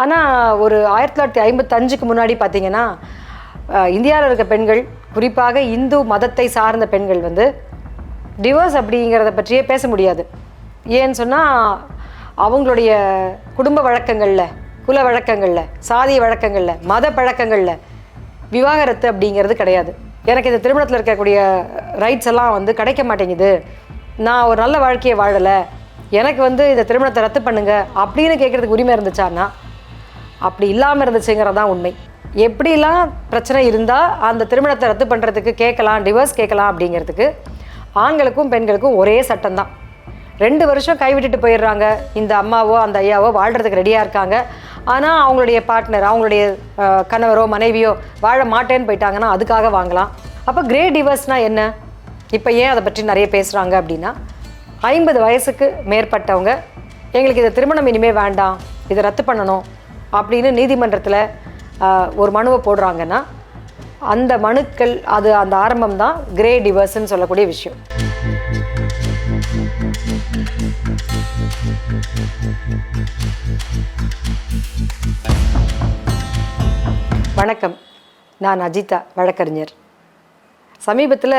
ஆனால் ஒரு ஆயிரத்தி தொள்ளாயிரத்தி ஐம்பத்தஞ்சுக்கு முன்னாடி பார்த்தீங்கன்னா இந்தியாவில் இருக்க பெண்கள் குறிப்பாக இந்து மதத்தை சார்ந்த பெண்கள் வந்து டிவோர்ஸ் அப்படிங்கிறத பற்றியே பேச முடியாது. ஏன்னு சொன்னால் அவங்களுடைய குடும்ப வழக்கங்களில் குல வழக்கங்களில் சாதிய வழக்கங்களில் மத பழக்கங்களில் விவாகரத்து அப்படிங்கிறது கிடையாது. எனக்கு இந்த திருமணத்தில் இருக்கக்கூடிய ரைட்ஸ் எல்லாம் வந்து கிடைக்க மாட்டேங்குது. நான் ஒரு நல்ல வாழ்க்கையை வாழலை. எனக்கு வந்து இந்த திருமணத்தை ரத்து பண்ணுங்க அப்படின்னு கேட்குறதுக்கு உரிமை இருந்துச்சான்னா அப்படி இல்லாமல் இருந்துச்சுங்கிறது தான் உண்மை. எப்படிலாம் பிரச்சனை இருந்தால் அந்த திருமணத்தை ரத்து பண்ணுறதுக்கு கேட்கலாம் டிவோர்ஸ் கேட்கலாம் அப்படிங்கிறதுக்கு ஆண்களுக்கும் பெண்களுக்கும் ஒரே சட்டம் தான் ரெண்டு வருஷம் கைவிட்டுட்டு போயிடுறாங்க. இந்த அம்மாவோ அந்த ஐயாவோ வாழ்கிறதுக்கு ரெடியாக இருக்காங்க. ஆனால் அவங்களுடைய பார்ட்னர் அவங்களுடைய கணவரோ மனைவியோ வாழ மாட்டேன்னு போயிட்டாங்கன்னா அதுக்காக வாங்கலாம். அப்போ கிரே டிவர்ஸ்னால் என்ன? இப்போ ஏன் அதை பற்றி நிறைய பேசுகிறாங்க அப்படின்னா ஐம்பது வயசுக்கு மேற்பட்டவங்க எங்களுக்கு இதை திருமணம் இனிமேல் வேண்டாம் இதை ரத்து பண்ணணும் அப்படின்னு நீதிமன்றத்தில் ஒரு மனுவை போடுறாங்கன்னா அந்த மனுக்கள் அது அந்த ஆரம்பம் தான் கிரே டிவர்ஸ்ன்னு சொல்லக்கூடிய விஷயம். வணக்கம். நான் அஜிதா வழக்கறிஞர். சமீபத்தில்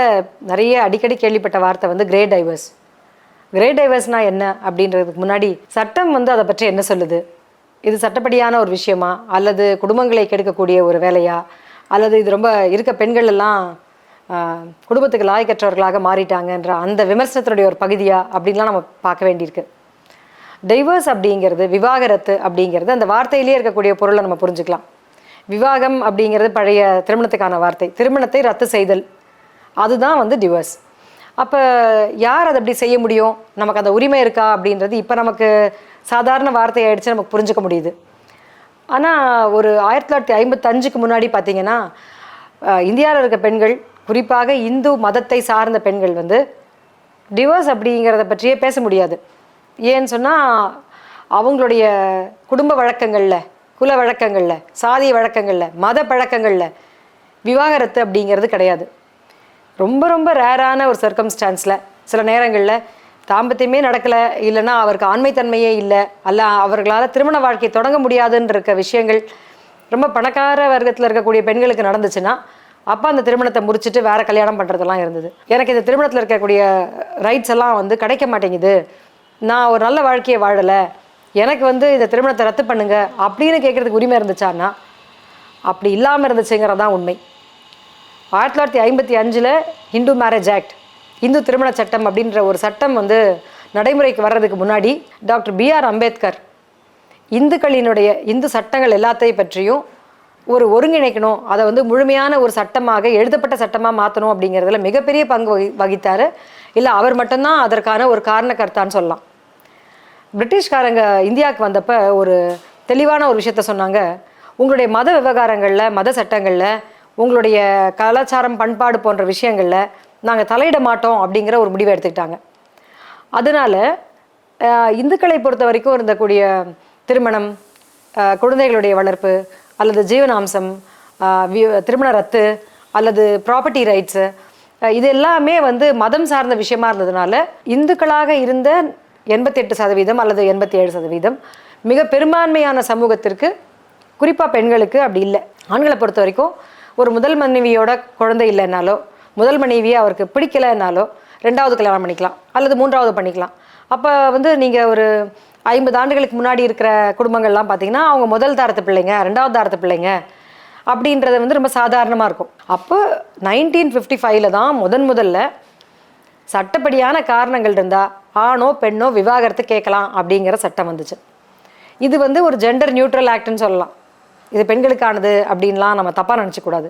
நிறைய அடிக்கடி கேள்விப்பட்ட வார்த்தை வந்து கிரே டைவர்ஸ் கிரே டைவர்ஸ்னால் என்ன அப்படின்றதுக்கு முன்னாடி சட்டம் வந்து அதை பற்றி என்ன சொல்லுது? இது சட்டப்படியான ஒரு விஷயமா? அல்லது குடும்பங்களை கெடுக்கக்கூடிய ஒரு வேலையா? அல்லது இது ரொம்ப இருக்க பெண்கள் எல்லாம் குடும்பத்துக்கு லாயக்கற்றவர்களாக மாறிட்டாங்கன்ற அந்த விமர்சனத்தினுடைய ஒரு பகுதியா? அப்படின்லாம் நம்ம பார்க்க வேண்டியிருக்கு. டைவர்ஸ் அப்படிங்கிறது விவாகரத்து அப்படிங்கிறது அந்த வார்த்தையிலேயே இருக்கக்கூடிய பொருளை நம்ம புரிஞ்சுக்கலாம். விவாகம் அப்படிங்கிறது பழைய திருமணத்துக்கான வார்த்தை. திருமணத்தை ரத்து செய்தல். அதுதான் வந்து டிவோர்ஸ் அப்போ யார் அதை அப்படி செய்ய முடியும்? நமக்கு அந்த உரிமை இருக்கா? அப்படின்றது இப்போ நமக்கு சாதாரண வார்த்தையாயிடுச்சு நமக்கு புரிஞ்சுக்க முடியுது. ஆனால் ஒரு ஆயிரத்தி தொள்ளாயிரத்தி ஐம்பத்தஞ்சுக்கு முன்னாடி பார்த்தீங்கன்னா இந்தியாவில் இருக்க பெண்கள் குறிப்பாக இந்து மதத்தை சார்ந்த பெண்கள் வந்து டிவோர்ஸ் அப்படிங்கிறத பற்றியே பேச முடியாது. ஏன்னு சொன்னால் அவங்களுடைய குடும்ப வழக்கங்களில் குல வழக்கங்களில் சாதிய வழக்கங்களில் மத பழக்கங்களில் விவாகரத்து அப்படிங்கிறது கிடையாது. ரொம்ப ரொம்ப ரேரான ஒரு சர்க்கம்ஸ்டான்ஸில் சில நேரங்களில் தாம்பத்தியமே நடக்கலை இல்லைன்னா அவருக்கு ஆண்மைத்தன்மையே இல்லை அல்ல அவர்களால் திருமண வாழ்க்கை தொடங்க முடியாதுன்னு இருக்க விஷயங்கள் ரொம்ப பணக்கார வர்க்கத்தில் இருக்கக்கூடிய பெண்களுக்கு நடந்துச்சுன்னா அப்போ அந்த திருமணத்தை முடிச்சுட்டு வேற கல்யாணம் பண்ணுறதெல்லாம் இருந்தது. எனக்கு இந்த திருமணத்தில் இருக்கக்கூடிய ரைட்ஸ் எல்லாம் வந்து கிடைக்க மாட்டேங்குது. நான் ஒரு நல்ல வாழ்க்கையை வாழலை. எனக்கு வந்து இந்த திருமணத்தை ரத்து பண்ணுங்க அப்படின்னு கேட்குறதுக்கு உரிமை இருந்துச்சான்னா அப்படி இல்லாமல் இருந்துச்சுங்கிறது தான் உண்மை. ஆயிரத்தி தொள்ளாயிரத்தி ஐம்பத்தி அஞ்சில் ஹிந்து மேரேஜ் ஆக்ட் இந்து திருமண சட்டம் அப்படின்ற ஒரு சட்டம் வந்து நடைமுறைக்கு வர்றதுக்கு முன்னாடி டாக்டர் பிஆர் அம்பேத்கர் இந்துக்களினுடைய இந்து சட்டங்கள் எல்லாத்தையும் பற்றியும் ஒரு ஒருங்கிணைக்கணும் அதை வந்து முழுமையான ஒரு சட்டமாக எழுதப்பட்ட சட்டமாக மாற்றணும் அப்படிங்கிறதுல மிகப்பெரிய பங்கு வகி வகித்தார். இல்லை அவர் மட்டும்தான் அதற்கான ஒரு காரணக்கர்த்தான்னு சொல்லலாம். பிரிட்டிஷ்காரங்க இந்தியாவுக்கு வந்தப்போ ஒரு தெளிவான ஒரு விஷயத்த சொன்னாங்க. உங்களுடைய மத விவகாரங்களில் மத சட்டங்களில் உங்களுடைய கலாச்சாரம் பண்பாடு போன்ற விஷயங்களில் நாங்கள் தலையிட மாட்டோம் அப்படிங்கிற ஒரு முடிவை எடுத்துக்கிட்டாங்க. அதனால் இந்துக்களை பொறுத்த வரைக்கும் இருந்தக்கூடிய திருமணம் குழந்தைகளுடைய வளர்ப்பு அல்லது ஜீவனாம்சம் திருமண ரத்து அல்லது ப்ராப்பர்ட்டி ரைட்ஸு இது எல்லாமே வந்து மதம் சார்ந்த விஷயமா இருந்ததுனால இந்துக்களாக இருந்த எண்பத்தெட்டு சதவீதம் அல்லது எண்பத்தி ஏழு சதவீதம் மிக பெரும்பான்மையான சமூகத்திற்கு குறிப்பாக பெண்களுக்கு அப்படி இல்லை. ஆண்களை பொறுத்த வரைக்கும் ஒரு முதல் மனைவியோட குழந்தை இல்லைனாலோ முதல் மனைவியை அவருக்கு பிடிக்கலைன்னாலோ ரெண்டாவது கல்யாணம் பண்ணிக்கலாம் அல்லது மூன்றாவது பண்ணிக்கலாம். அப்போ வந்து நீங்கள் ஒரு ஐம்பது ஆண்டுகளுக்கு முன்னாடி இருக்கிற குடும்பங்கள்லாம் பார்த்தீங்கன்னா அவங்க முதல் தாரத்து பிள்ளைங்க ரெண்டாவது தாரத்து பிள்ளைங்க அப்படின்றது வந்து ரொம்ப சாதாரணமாக இருக்கும். அப்போ நைன்டீன் ஃபிஃப்டி ஃபைவ்ல தான் முதன் முதல்ல சட்டப்படியான காரணங்கள் இருந்தால் ஆணோ பெண்ணோ விவாகரத்து கேட்கலாம் அப்படிங்கிற சட்டம் வந்துச்சு. இது வந்து ஒரு ஜெண்டர் நியூட்ரல் ஆக்ட்னு சொல்லலாம். இது பெண்களுக்கானது அப்படின்லாம் நம்ம தப்பாக நினச்சக்கூடாது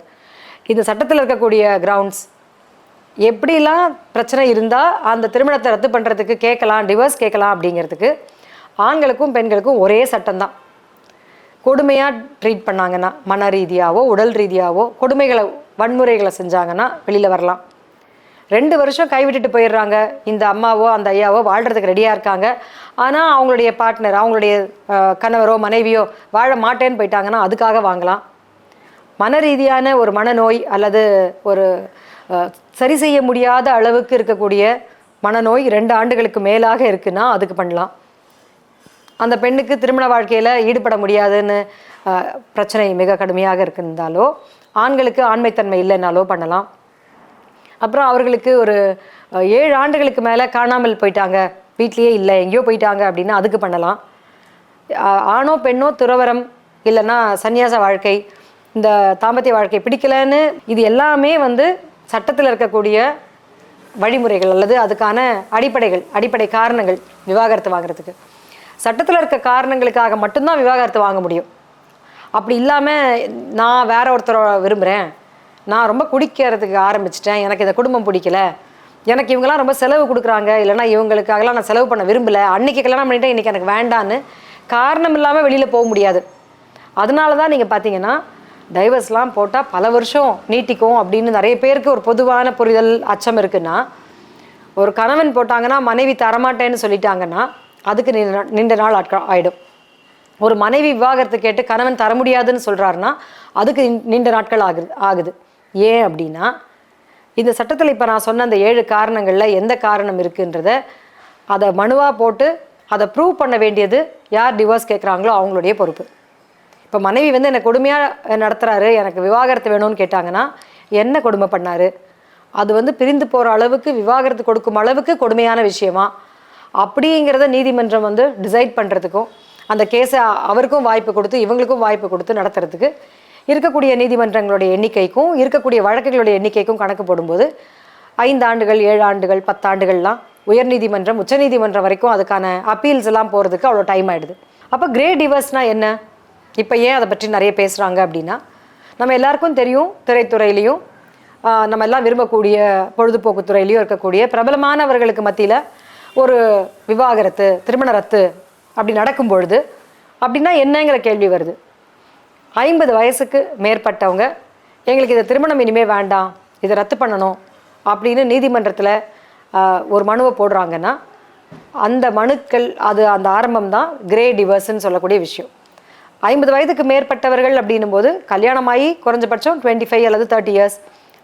இந்த சட்டத்தில் இருக்கக்கூடிய கிரவுண்ட்ஸ் எப்படிலாம் பிரச்சனை இருந்தால் அந்த திருமணத்தை ரத்து பண்ணுறதுக்கு கேட்கலாம் டிவோர்ஸ் கேட்கலாம் அப்படிங்கிறதுக்கு ஆண்களுக்கும் பெண்களுக்கும் ஒரே சட்டம்தான். கொடுமையாக ட்ரீட் பண்ணாங்கன்னா மன ரீதியாவோ உடல் ரீதியாவோ கொடுமைகளை வன்முறைகளை செஞ்சாங்கன்னா வெளியில் வரலாம். ரெண்டு வருஷம் கைவிட்டுட்டு போயிடுறாங்க. இந்த அம்மாவோ அந்த ஐயாவோ வாழ்கிறதுக்கு ரெடியாக இருக்காங்க. ஆனால் அவங்களுடைய பார்ட்னர் அவங்களுடைய கணவரோ மனைவியோ வாழ மாட்டேன்னு போயிட்டாங்கன்னா அதுக்காக வாங்கலாம். மன ரீதியான ஒரு மனநோய் அல்லது ஒரு சரி செய்ய முடியாத அளவுக்கு இருக்கக்கூடிய மனநோய் ரெண்டு ஆண்டுகளுக்கு மேலாக இருக்குன்னா அதுக்கு பண்ணலாம். அந்த பெண்ணுக்கு திருமண வாழ்க்கையில் ஈடுபட முடியாதுன்னு பிரச்சனை மிக கடுமையாக இருந்தாலோ ஆண்களுக்கு ஆண்மைத்தன்மை இல்லைன்னாலோ பண்ணலாம். அப்புறம் அவர்களுக்கு ஒரு ஏழு ஆண்டுகளுக்கு மேலே காணாமல் போயிட்டாங்க. வீட்லேயே இல்லை எங்கேயோ போயிட்டாங்க அப்படின்னா அதுக்கு பண்ணலாம். ஆணோ பெண்ணோ துறவரம் இல்லைன்னா சந்நியாச வாழ்க்கை இந்த தாம்பத்திய வாழ்க்கை பிடிக்கலன்னு இது எல்லாமே வந்து சட்டத்தில் இருக்கக்கூடிய வழிமுறைகள் அல்லது அதுக்கான அடிப்படைகள் அடிப்படை காரணங்கள் விவாகரத்து வாங்குறதுக்கு. சட்டத்தில் இருக்க காரணங்களுக்காக மட்டும்தான் விவாகரத்து வாங்க முடியும். அப்படி இல்லாமல் நான் வேற ஒருத்தரை விரும்புகிறேன் நான் ரொம்ப குடிக்கிறதுக்கு ஆரம்பிச்சிட்டேன். எனக்கு இந்த குடும்பம் பிடிக்கல. எனக்கு இவங்கெல்லாம் ரொம்ப செலவு கொடுக்குறாங்க. இல்லைனா இவங்களுக்காகலாம் நான் செலவு பண்ண விரும்பல. அன்னைக்கு கல்யாணம் பண்ணிட்டேன். இன்றைக்கி எனக்கு வேண்டான்னு காரணம் இல்லாமல் வெளியில் போக முடியாது. அதனால தான் நீங்கள் பார்த்தீங்கன்னா டைவர்ஸ்லாம் போட்டால் பல வருஷம் நீட்டிக்கும் அப்படின்னு நிறைய பேருக்கு ஒரு பொதுவான புரிதல் அச்சம் இருக்குன்னா ஒரு கணவன் போட்டாங்கன்னா மனைவி தரமாட்டேன்னு சொல்லிட்டாங்கன்னா அதுக்கு நீண்ட நீண்ட நாள் ஆட்கள் ஆகிடும் ஒரு மனைவி விவாகரத்து கேட்டு கணவன் தர முடியாதுன்னு சொல்கிறாருன்னா அதுக்கு நீண்ட நாட்கள் ஆகுது ஆகுது. ஏன் அப்படின்னா இந்த சட்டத்தில் இப்போ நான் சொன்ன அந்த ஏழு காரணங்களில் எந்த காரணம் இருக்குன்றத அதை மனுவாக போட்டு அதை ப்ரூவ் பண்ண வேண்டியது யார் டிவோர்ஸ் கேட்குறாங்களோ அவங்களுடைய பொறுப்பு. இப்போ மனைவி வந்து என்னை கொடுமையாக நடத்துகிறாரு எனக்கு விவாகரத்து வேணும்னு கேட்டாங்கன்னா என்ன கொடுமை பண்ணார்? அது வந்து பிரிந்து போகிற அளவுக்கு விவாகரத்து கொடுக்கும் அளவுக்கு கொடுமையான விஷயமா? அப்படிங்கிறத நீதிமன்றம் வந்து டிசைட் பண்ணுறதுக்கும் அந்த கேஸை அவருக்கும் வாய்ப்பு கொடுத்து இவங்களுக்கும் வாய்ப்பு கொடுத்து நடத்துறதுக்கு இருக்கக்கூடிய நீதிமன்றங்களுடைய எண்ணிக்கைக்கும் இருக்கக்கூடிய வழக்குகளுடைய எண்ணிக்கைக்கும் கணக்கு போடும்போது ஐந்து ஆண்டுகள் ஏழு ஆண்டுகள் பத்தாண்டுகள்லாம் உயர்நீதிமன்றம் உச்சநீதிமன்றம் வரைக்கும் அதுக்கான அப்பீல்ஸ் எல்லாம் போகிறதுக்கு அவ்வளோ டைம் ஆகிடுது அப்போ கிரே டிவர்ஸ்னால் என்ன? இப்போ ஏன் அதை பற்றி நிறைய பேசுகிறாங்க அப்படின்னா நம்ம எல்லாருக்கும் தெரியும் திரைத்துறையிலையும் நம்ம எல்லாம் விரும்பக்கூடிய பொழுதுபோக்கு துறையிலையும் இருக்கக்கூடிய பிரபலமானவர்களுக்கு மத்தியில் ஒரு விவாகரத்து திருமண ரத்து அப்படி நடக்கும் பொழுது அப்படின்னா என்னங்கிற கேள்வி வருது. ஐம்பது வயசுக்கு மேற்பட்டவங்க எங்களுக்கு இதை திருமணம் இனிமே வேண்டாம் இதை ரத்து பண்ணணும் அப்படின்னு நீதிமன்றத்தில் ஒரு மனுவை போடுறாங்கன்னா அந்த மனுக்கள் அது அந்த ஆரம்பம் தான் கிரே டிவர்ஸ்ன்னு சொல்லக்கூடிய விஷயம். ஐம்பது வயதுக்கு மேற்பட்டவர்கள் அப்படின்னும் போது கல்யாணமாகி குறைஞ்சபட்சம் டுவெண்ட்டி ஃபைவ் அல்லது தேர்ட்டி இயர்ஸ்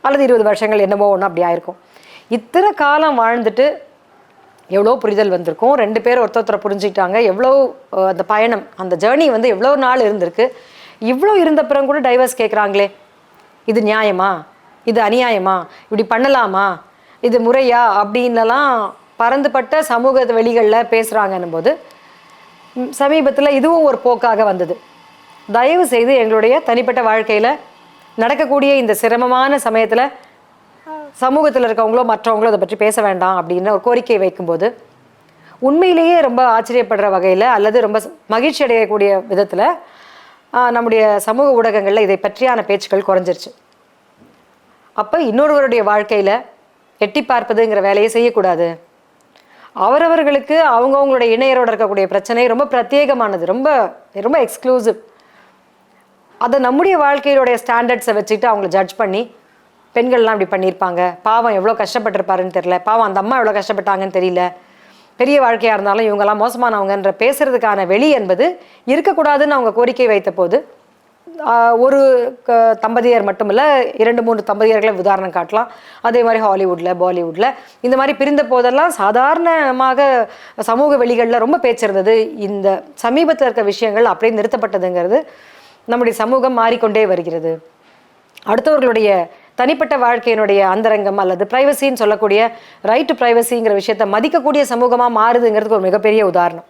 அல்லது இருபது வருஷங்கள் என்னமோ ஒன்று அப்படி ஆயிருக்கும். இத்தனை காலம் வாழ்ந்துட்டு எவ்வளோ புரிதல் வந்திருக்கும். ரெண்டு பேரும் ஒருத்தர் ஒருத்தரை புரிஞ்சுக்கிட்டாங்க. எவ்வளோ அந்த பயணம் அந்த ஜேர்னி வந்து எவ்வளோ நாள் இருந்திருக்கு. இவ்வளோ இருந்த பிறகு கூட டைவர்ஸ் கேட்குறாங்களே இது நியாயமா? இது அநியாயமா? இப்படி பண்ணலாமா? இது முறையா? அப்படின்லாம் பறந்துபட்ட சமூக வெளிகளில் பேசுகிறாங்கன்னும் போது சமீபத்தில் இதுவும் ஒரு போக்காக வந்தது. தயவு செய்து எங்களுடைய தனிப்பட்ட வாழ்க்கையில் நடக்கக்கூடிய இந்த சிரமமான சமயத்தில் சமூகத்தில் இருக்கவங்களோ மற்றவங்களோ அதை பற்றி பேச வேண்டாம் அப்படின்னு ஒரு கோரிக்கை வைக்கும்போது உண்மையிலேயே ரொம்ப ஆச்சரியப்படுற வகையில் அல்லது ரொம்ப மகிழ்ச்சி அடையக்கூடிய விதத்தில் நம்முடைய சமூக ஊடகங்களில் இதை பற்றியான பேச்சுக்கள் குறைஞ்சிருச்சு. அப்போ இன்னொருவருடைய வாழ்க்கையில் எட்டி பார்ப்பதுங்கிற வேலையை செய்யக்கூடாது. அவரவர்களுக்கு அவங்கவுங்களுடைய இணையரோடு இருக்கக்கூடிய பிரச்சனை ரொம்ப பிரத்யேகமானது ரொம்ப ரொம்ப எக்ஸ்க்ளூசிவ் அதை நம்முடைய வாழ்க்கையிலுடைய ஸ்டாண்டர்ட்ஸை வச்சுக்கிட்டு அவங்கள ஜட்ஜ் பண்ணி பெண்கள்லாம் இப்படி பண்ணியிருப்பாங்க. பாவம் எவ்வளோ கஷ்டப்பட்டிருப்பாருன்னு தெரியல. பாவம் அந்த அம்மா எவ்வளோ கஷ்டப்பட்டாங்கன்னு தெரியல. பெரிய வாழ்க்கையாக இருந்தாலும் இவங்கெல்லாம் மோசமானவங்கன்ற பேசுறதுக்கான வெளி என்பது இருக்கக்கூடாதுன்னு அவங்க கோரிக்கை வைத்த போது ஒரு க- தம்பதியர் மட்டும் இல்லை இரண்டு மூன்று தம்பதியர்களை உதாரணம் காட்டலாம். அதே மாதிரி ஹாலிவுட்டில் பாலிவுட்டில் இந்த மாதிரி பிரிந்த போதெல்லாம் சாதாரணமாக சமூக வெளிகளில் ரொம்ப பேச்சிருந்தது. இந்த சமீபத்தில் இருக்க விஷயங்கள் அப்படியே நிறுத்தப்பட்டதுங்கிறது நம்முடைய சமூகம் மாறிக்கொண்டே வருகிறது. அடுத்தவர்களுடைய தனிப்பட்ட வாழ்க்கையினுடைய அந்தரங்கம் அல்லது ப்ரைவசின்னு சொல்லக்கூடிய ரைட் டு ப்ரைவசிங்கிற விஷயத்த மதிக்கக்கூடிய சமூகமாக மாறுதுங்கிறதுக்கு ஒரு மிகப்பெரிய உதாரணம்.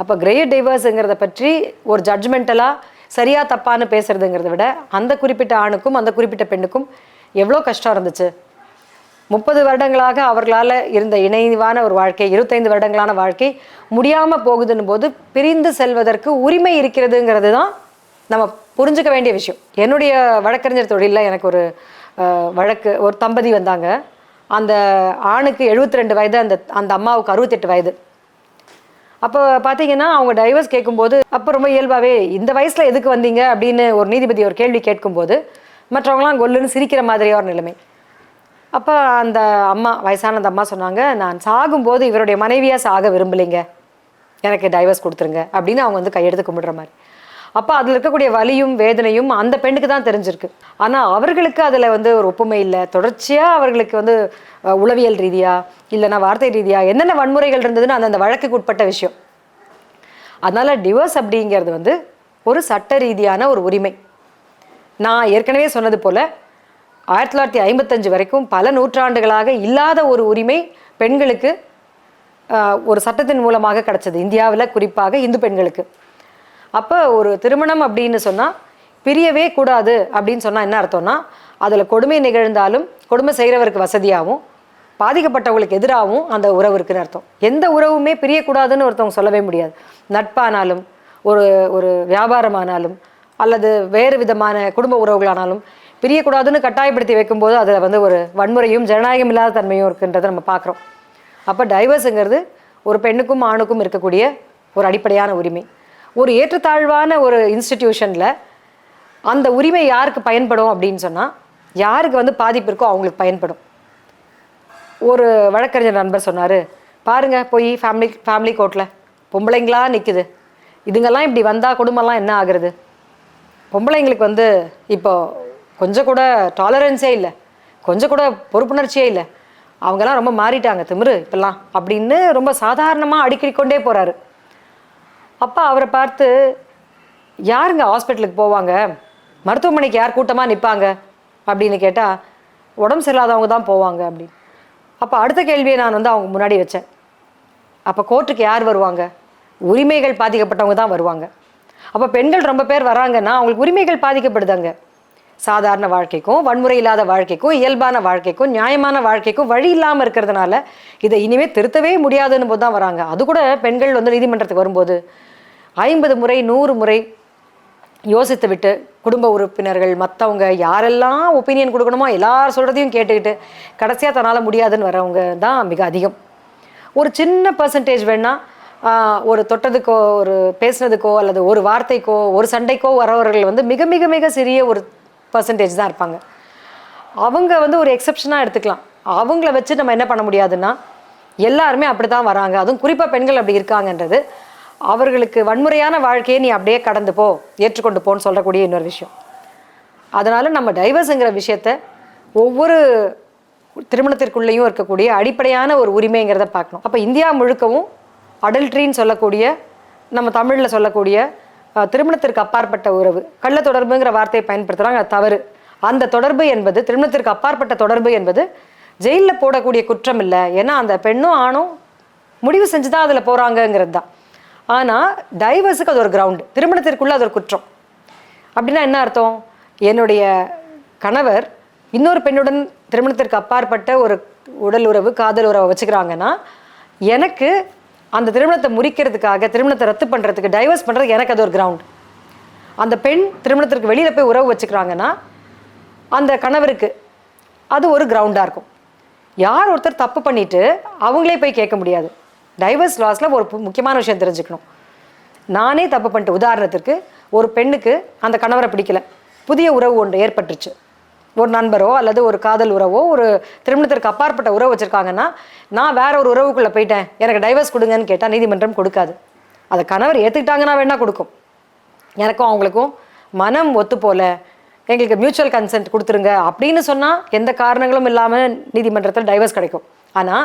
அப்போ கிரேட் டைவர்ஸுங்கிறத பற்றி ஒரு ஜட்ஜ்மெண்டலாக சரியா தப்பான்னு பேசுறதுங்கிறத விட அந்த குறிப்பிட்ட ஆணுக்கும் அந்த குறிப்பிட்ட பெண்ணுக்கும் எவ்வளோ கஷ்டம் இருந்துச்சு? முப்பது வருடங்களாக அவர்களால் இருந்த இணைவான ஒரு வாழ்க்கை இருபத்தைந்து வருடங்களான வாழ்க்கை முடியாமல் போகுதுன்னு போது பிரிந்து செல்வதற்கு உரிமை இருக்கிறதுங்கிறது தான் நம்ம புரிஞ்சுக்க வேண்டிய விஷயம். என்னுடைய வழக்கறிஞர் தொழிலில் எனக்கு ஒரு வழக்கு ஒரு தம்பதி வந்தாங்க. அந்த ஆணுக்கு 72 ரெண்டு வயது அந்த அந்த அம்மாவுக்கு அறுபத்தெட்டு வயது. அப்போ பார்த்தீங்கன்னா அவங்க டைவர்ஸ் கேட்கும்போது அப்போ ரொம்ப இயல்பாகவே இந்த வயசில் எதுக்கு வந்தீங்க? அப்படின்னு ஒரு நீதிபதி ஒரு கேள்வி கேட்கும்போது மற்றவங்களாம் கொல்லுன்னு சிரிக்கிற மாதிரியா ஒரு நிலைமை. அப்போ அந்த அம்மா வயசான அந்த அம்மா சொன்னாங்க நான் சாகும்போது இவருடைய மனைவியாக சாக விரும்பலைங்க. எனக்கு டைவர்ஸ் கொடுத்துருங்க. அப்படின்னு அவங்க வந்து கையெடுத்து கும்பிடுற மாதிரி. அப்போ அதில் இருக்கக்கூடிய வலியும் வேதனையும் அந்த பெண்ணுக்கு தான் தெரிஞ்சிருக்கு. ஆனால் அவர்களுக்கு அதில் வந்து ஒரு ஒப்புமை இல்லை. தொடர்ச்சியாக அவர்களுக்கு வந்து உளவியல் ரீதியாக இல்லைன்னா வார்த்தை ரீதியாக என்னென்ன வன்முறைகள் இருந்ததுன்னு அந்த அந்த வழக்குக்கு உட்பட்ட விஷயம். அதனால் டிவோர்ஸ் அப்படிங்கிறது வந்து ஒரு சட்ட ரீதியான ஒரு உரிமை. நான் ஏற்கனவே சொன்னது போல் ஆயிரத்தி தொள்ளாயிரத்தி ஐம்பத்தஞ்சு வரைக்கும் பல நூற்றாண்டுகளாக இல்லாத ஒரு உரிமை பெண்களுக்கு ஒரு சட்டத்தின் மூலமாக கிடச்சது. இந்தியாவில் குறிப்பாக இந்து பெண்களுக்கு. அப்போ ஒரு திருமணம் அப்படின்னு சொன்னால் பிரியவே கூடாது அப்படின்னு சொன்னால் என்ன அர்த்தம்னா அதில் கொடுமை நிகழ்ந்தாலும் கொடுமை செய்கிறவருக்கு வசதியாகவும் பாதிக்கப்பட்டவங்களுக்கு எதிராகவும் அந்த உறவு இருக்குன்னு அர்த்தம். எந்த உறவுமே பிரியக்கூடாதுன்னு ஒருத்தவங்க சொல்லவே முடியாது. நட்பானாலும் ஒரு ஒரு வியாபாரமானாலும் அல்லது வேறு விதமான குடும்ப உறவுகளானாலும் பிரியக்கூடாதுன்னு கட்டாயப்படுத்தி வைக்கும்போது அதில் வந்து ஒரு வன்முறையும் ஜனநாயகம் இல்லாத தன்மையும் இருக்குன்றதை நம்ம பார்க்குறோம். அப்போ டைவர்ஸுங்கிறது ஒரு பெண்ணுக்கும் ஆணுக்கும் இருக்கக்கூடிய ஒரு அடிப்படையான உரிமை. ஒரு ஏற்றத்தாழ்வான ஒரு இன்ஸ்டிடியூஷனில் அந்த உரிமை யாருக்கு பயன்படும் அப்படின்னு சொன்னால் யாருக்கு வந்து பாதிப்பு இருக்கோ அவங்களுக்கு பயன்படும். ஒரு வழக்கறிஞர் நண்பர் சொன்னார் பாருங்கள் போய் ஃபேமிலி ஃபேமிலி கோர்ட்டில் பொம்பளைங்களா நிற்குது இதுங்கெல்லாம் இப்படி வந்தால் குடும்பம்லாம் என்ன ஆகுறது? பொம்பளைங்களுக்கு வந்து இப்போ கொஞ்சம் கூட டாலரன்ஸே இல்லை. கொஞ்சம் கூட பொறுப்புணர்ச்சியே இல்லை. அவங்கெல்லாம் ரொம்ப மாறிட்டாங்க திமிரு இப்பெல்லாம் அப்படின்னு ரொம்ப சாதாரணமாக அடிக்கடி கொண்டே போகிறாரு அப்பா அவரை பார்த்து யாருங்க ஹாஸ்பிட்டலுக்கு போவாங்க? மருத்துவமனைக்கு யார் கூட்டமாக நிற்பாங்க அப்படின்னு கேட்டால் உடம்பு சரியில்லாதவங்க தான் போவாங்க அப்படின்னு. அப்போ அடுத்த கேள்வியை நான் வந்து அவங்க முன்னாடி வச்சேன். அப்போ கோர்ட்டுக்கு யார் வருவாங்க? உரிமைகள் பாதிக்கப்பட்டவங்க தான் வருவாங்க. அப்போ பெண்கள் ரொம்ப பேர் வராங்கன்னா அவங்களுக்கு உரிமைகள் பாதிக்கப்படுதாங்க. சாதாரண வாழ்க்கைக்கும் வன்முறை இல்லாத வாழ்க்கைக்கும் இயல்பான வாழ்க்கைக்கும் நியாயமான வாழ்க்கைக்கும் வழி இல்லாமல் இருக்கிறதுனால இதை இனிமேல் திருத்தவே முடியாதுன்னு போது தான் வராங்க. அது கூட பெண்கள் வந்து நீதிமன்றத்துக்கு வரும்போது ஐம்பது முறை நூறு முறை யோசித்து விட்டு குடும்ப உறுப்பினர்கள் மற்றவங்க யாரெல்லாம் ஒப்பீனியன் கொடுக்கணுமோ எல்லார் சொல்கிறதையும் கேட்டுக்கிட்டு கடைசியாக தன்னால் முடியாதுன்னு வரவங்க தான் மிக அதிகம். ஒரு சின்ன பர்சன்டேஜ் வேணால் ஒரு தொட்டதுக்கோ ஒரு பேசுனதுக்கோ அல்லது ஒரு வார்த்தைக்கோ ஒரு சண்டைக்கோ வரவர்கள் வந்து மிக மிக மிக சிறிய ஒரு பர்சன்டேஜ் தான் இருப்பாங்க. அவங்க வந்து ஒரு எக்ஸப்ஷனாக எடுத்துக்கலாம். அவங்கள வச்சு நம்ம என்ன பண்ண முடியாதுன்னா எல்லாருமே அப்படி தான் வராங்க. அதுவும் குறிப்பாக பெண்கள் அப்படி இருக்காங்கன்றது. அவர்களுக்கு வன்முறையான வாழ்க்கையை நீ அப்படியே கடந்து போ ஏற்றுக்கொண்டு போன்னு சொல்லக்கூடிய இன்னொரு விஷயம். அதனால் நம்ம டைவர்ஸுங்கிற விஷயத்த ஒவ்வொரு திருமணத்திற்குள்ளேயும் இருக்கக்கூடிய அடிப்படையான ஒரு உரிமைங்கிறத பார்க்கணும். அப்போ இந்தியா முழுக்கவும் அடல்ட்ரின்னு சொல்லக்கூடிய நம்ம தமிழில் சொல்லக்கூடிய திருமணத்திற்கு அப்பாற்பட்ட உறவு கள்ள தொடர்புங்கிற வார்த்தையை பயன்படுத்துகிறாங்க அது தவறு. அந்த தொடர்பு என்பது திருமணத்திற்கு அப்பாற்பட்ட தொடர்பு என்பது ஜெயிலில் போடக்கூடிய குற்றம் இல்லை. ஏன்னா அந்த பெண்ணும் ஆணும் முடிவு செஞ்சு தான் அதில் போகிறாங்கங்கிறது தான். ஆனால் டைவர்ஸுக்கு அது ஒரு கிரவுண்டு திருமணத்திற்குள்ள அது ஒரு குற்றம். அப்படின்னா என்ன அர்த்தம்? என்னுடைய கணவர் இன்னொரு பெண்ணுடன் திருமணத்திற்கு அப்பாற்பட்ட ஒரு உடல் உறவு காதல் உறவை வச்சுக்கிறாங்கன்னா எனக்கு அந்த திருமணத்தை முறிக்கிறதுக்காக திருமணத்தை ரத்து பண்ணுறதுக்கு டைவர்ஸ் பண்ணுறதுக்கு எனக்கு அது ஒரு கிரவுண்ட் அந்த பெண் திருமணத்திற்கு வெளியில் போய் உறவு வச்சுக்கிறாங்கன்னா அந்த கணவருக்கு அது ஒரு கிரவுண்டாக இருக்கும். யார் ஒருத்தர் தப்பு பண்ணிவிட்டு அவங்களே போய் கேட்க முடியாது. டைவர்ஸ் லாஸில் ஒரு முக்கியமான விஷயம் தெரிஞ்சுக்கணும். நானே தப்பு பண்ணிட்டு உதாரணத்திற்கு ஒரு பெண்ணுக்கு அந்த கணவரை பிடிக்கல. புதிய உறவு ஒன்று ஏற்பட்டுருச்சு. ஒரு நண்பரோ அல்லது ஒரு காதல் உறவோ ஒரு திருமணத்திற்கு அப்பாற்பட்ட உறவு வச்சுருக்காங்கன்னா நான் வேற ஒரு உறவுக்குள்ளே போயிட்டேன். எனக்கு டைவர்ஸ் கொடுங்கன்னு கேட்டால் நீதிமன்றம் கொடுக்காது. அதை கணவர் ஏற்றுக்கிட்டாங்கன்னா வேணால் கொடுக்கும். எனக்கும் அவங்களுக்கும் மனம் ஒத்து போல எங்களுக்கு மியூச்சுவல் கன்சென்ட் கொடுத்துருங்க அப்படின்னு சொன்னால் எந்த காரணங்களும் இல்லாமல் நீதிமன்றத்தில் டைவர்ஸ் கிடைக்கும். ஆனால்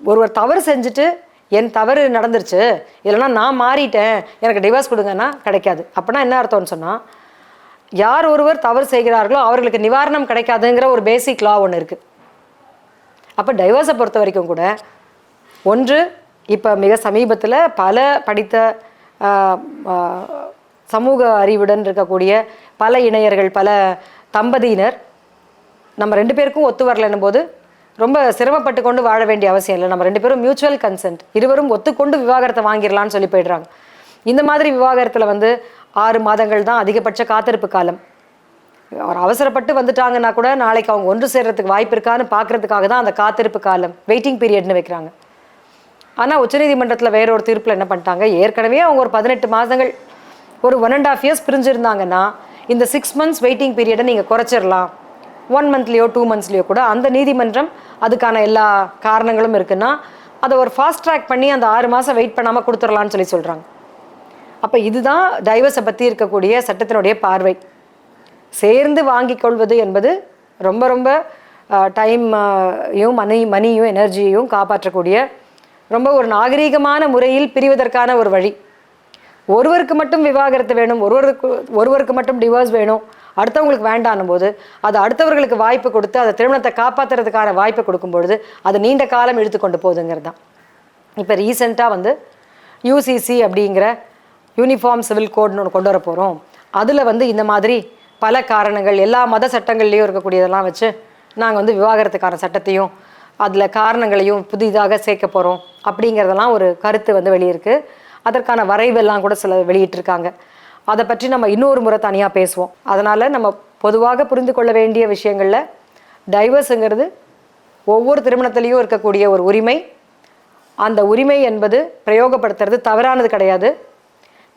ஒருவர் தவறு செஞ்சுட்டு என் தவறு நடந்துருச்சு. இல்லைன்னா நான் மாறிட்டேன். எனக்கு டிவோர்ஸ் கொடுங்கன்னா கிடைக்காது. அப்படின்னா என்ன அர்த்தம்னு சொன்னால் யார் ஒருவர் தவறு செய்கிறார்களோ அவர்களுக்கு நிவாரணம் கிடைக்காதுங்கிற ஒரு பேசிக் லா ஒன்று இருக்குது அப்போ டைவர்ஸை பொறுத்த வரைக்கும் கூட ஒன்று இப்போ மிக சமீபத்தில் பல படித்த சமூக அறிவுடன் இருக்கக்கூடிய பல இணையர்கள் பல தம்பதியினர் நம்ம ரெண்டு பேருக்கும் ஒத்து வரலன்னும் போது ரொம்ப சிரமப்பட்டு கொண்டு வாழ வேண்டிய அவசியம் இல்லை. நம்ம ரெண்டு பேரும் மியூச்சுவல் கன்சென்ட் இருவரும் ஒத்துக்கொண்டு விவாகரத்தை வாங்கிடலாம்னு சொல்லி போயிடுறாங்க. இந்த மாதிரி விவாகரத்தில் வந்து ஆறு மாதங்கள் தான் அதிகபட்ச காத்திருப்பு காலம். அவர் அவசரப்பட்டு வந்துட்டாங்கன்னா கூட நாளைக்கு அவங்க ஒன்று சேர்றதுக்கு வாய்ப்பு இருக்கான்னு பார்க்கறதுக்காக தான் அந்த காத்திருப்பு காலம் வெயிட்டிங் பீரியட்னு வைக்கிறாங்க. ஆனால் உச்சநீதிமன்றத்தில் வேற ஒரு தீர்ப்பில் என்ன பண்ணிட்டாங்க? ஏற்கனவே அவங்க ஒரு பதினெட்டு மாதங்கள் ஒரு ஒன் அண்ட் ஆஃப் இயர்ஸ் பிரிஞ்சிருந்தாங்கன்னா இந்த சிக்ஸ் மந்த்ஸ் வெயிட்டிங் பீரியடை நீங்கள் குறைச்சிடலாம். ஒன் மந்த்லேயோ டூ மந்த்ஸ்லேயோ கூட அந்த நீதிமன்றம் அதுக்கான எல்லா காரணங்களும் இருக்குன்னா அதை ஒரு ஃபாஸ்ட் ட்ராக் பண்ணி அந்த ஆறு மாதம் வெயிட் பண்ணாமல் கொடுத்துடலான்னு சொல்லி சொல்கிறாங்க அப்போ இதுதான் டைவர்ஸை பற்றி இருக்கக்கூடிய சட்டத்தினுடைய பார்வை. சேர்ந்து வாங்கிக் கொள்வது என்பது ரொம்ப ரொம்ப டைமையும் மணி மணியும் எனர்ஜியையும் காப்பாற்றக்கூடிய ரொம்ப ஒரு நாகரீகமான முறையில் பிரிவதற்கான ஒரு வழி. ஒருவருக்கு மட்டும் விவாகரத்து வேணும் ஒருவருக்கு ஒருவருக்கு மட்டும் டிவோர்ஸ் வேணும் அடுத்தவங்களுக்கு வேண்டான போது அது அடுத்தவர்களுக்கு வாய்ப்பு கொடுத்து அதை திருமணத்தை காப்பாற்றுறதுக்கான வாய்ப்பு கொடுக்கும்பொழுது அது நீண்ட காலம் இழுத்து கொண்டு போகுதுங்கிறது தான் இப்போ ரீசெண்டாக வந்து யூசிசி அப்படிங்கிற யூனிஃபார்ம் சிவில் கோட்னு ஒன்று கொண்டு வர போகிறோம் அதில் வந்து இந்த மாதிரி பல காரணங்கள் எல்லா மத சட்டங்கள்லேயும் இருக்கக்கூடியதெல்லாம் வச்சு நாங்கள் வந்து விவாகரத்துக்கான சட்டத்தையும் அதில் காரணங்களையும் புதிதாக சேர்க்க போகிறோம் அப்படிங்கிறதெல்லாம் ஒரு கருத்து வந்து வெளியிருக்கு. அதற்கான வரைவெல்லாம் கூட சில வெளியிட்டிருக்காங்க. அதை பற்றி நம்ம இன்னொரு முறை தனியாக பேசுவோம். அதனால் நம்ம பொதுவாக புரிந்து கொள்ள வேண்டிய விஷயங்களில் டைவர்ஸுங்கிறது ஒவ்வொரு திருமணத்திலையும் இருக்கக்கூடிய ஒரு உரிமை. அந்த உரிமை என்பது பிரயோகப்படுத்துறது தவறானது கிடையாது.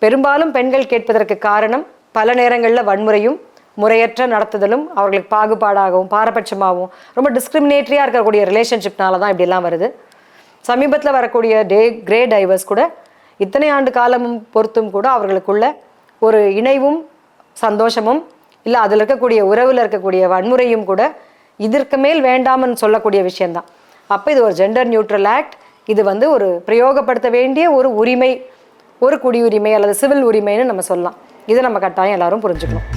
பெரும்பாலும் பெண்கள் கேட்பதற்கு காரணம் பல நேரங்களில் வன்முறையும் முறையற்ற நடத்துதலும் அவர்களுக்கு பாகுபாடாகவும் பாரபட்சமாகவும் ரொம்ப டிஸ்கிரிமினேட்டரியாக இருக்கக்கூடிய ரிலேஷன்ஷிப்னால தான் இப்படிலாம் வருது. சமீபத்தில் வரக்கூடிய டே கிரே டைவர்ஸ் கூட இத்தனை ஆண்டு காலமும் பொறுத்தும் கூட அவர்களுக்குள்ள ஒரு இணைவும் சந்தோஷமும் இல்லை அதில் இருக்கக்கூடிய உறவில் இருக்கக்கூடிய வன்முறையும் கூட இதற்கு மேல் வேண்டாம்னு சொல்லக்கூடிய விஷயந்தான் அப்போ இது ஒரு ஜெண்டர் நியூட்ரல் ஆக்ட் இது வந்து ஒரு பிரயோகப்படுத்த வேண்டிய ஒரு உரிமை ஒரு குடியுரிமை அல்லது சிவில் உரிமைன்னு நம்ம சொல்லலாம். இதை நம்ம கட்டாயம் எல்லாரும் புரிஞ்சுக்கணும்.